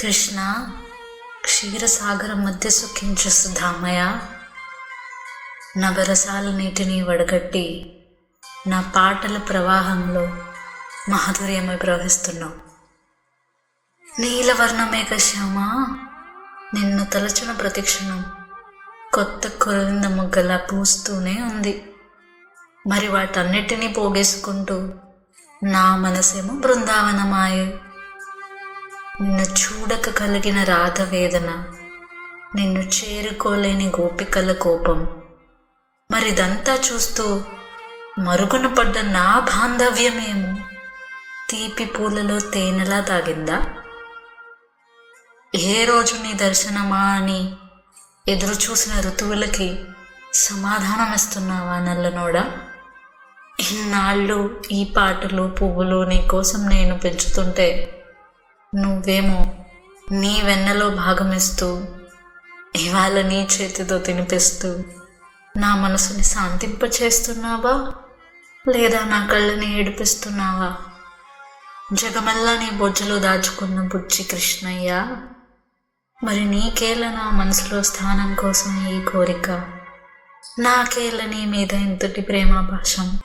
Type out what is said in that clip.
కృష్ణ క్షీరసాగరం మధ్య సుఖించు సుధామయ. నవరసాల నీటిని వడగట్టి నా పాటల ప్రవాహంలో మాధుర్యమై ప్రవహిస్తున్నావు నీలవర్ణమేఘ శ్యామ నిన్ను తలచిన ప్రతిక్షణం కొత్త కురవింద ముగ్గలా పూస్తూనే ఉంది. మరి వాటన్నిటినీ పోగేసుకుంటూ నా మనసేమో బృందావనమాయే. నిన్ను చూడక కలిగిన రాధ వేదన నిన్ను చేరుకోలేని గోపికల కోపం. మరిదంతా చూస్తూ మరుగున పడ్డ నా బాంధవ్యమేమో తీపి పూలలో తేనెలా తాగిందా? ఏ రోజు నీ దర్శనమా అని ఎదురు చూసిన ఋతువులకి సమాధానం ఇస్తున్నావా నల్లనోడా? ఇన్నాళ్ళు ఈ పాటలు పువ్వులు నీ కోసం నేను పెంచుతుంటే నువ్వేమో నీ వెన్నలో భాగమిస్తూ ఇవాళ నీ చేతితో తినిపిస్తూ నా మనసుని శాంతింపచేస్తున్నావా? లేదా నా కళ్ళని ఏడిపిస్తున్నావా? జగమల్లా నీ బొజ్జలో దాచుకున్న బుజ్జి కృష్ణయ్య మరి నీకేల నా మనసులో స్థానం కోసం ఈ కోరిక? నాకేల నీ మీద ఇంతటి ప్రేమాభాషం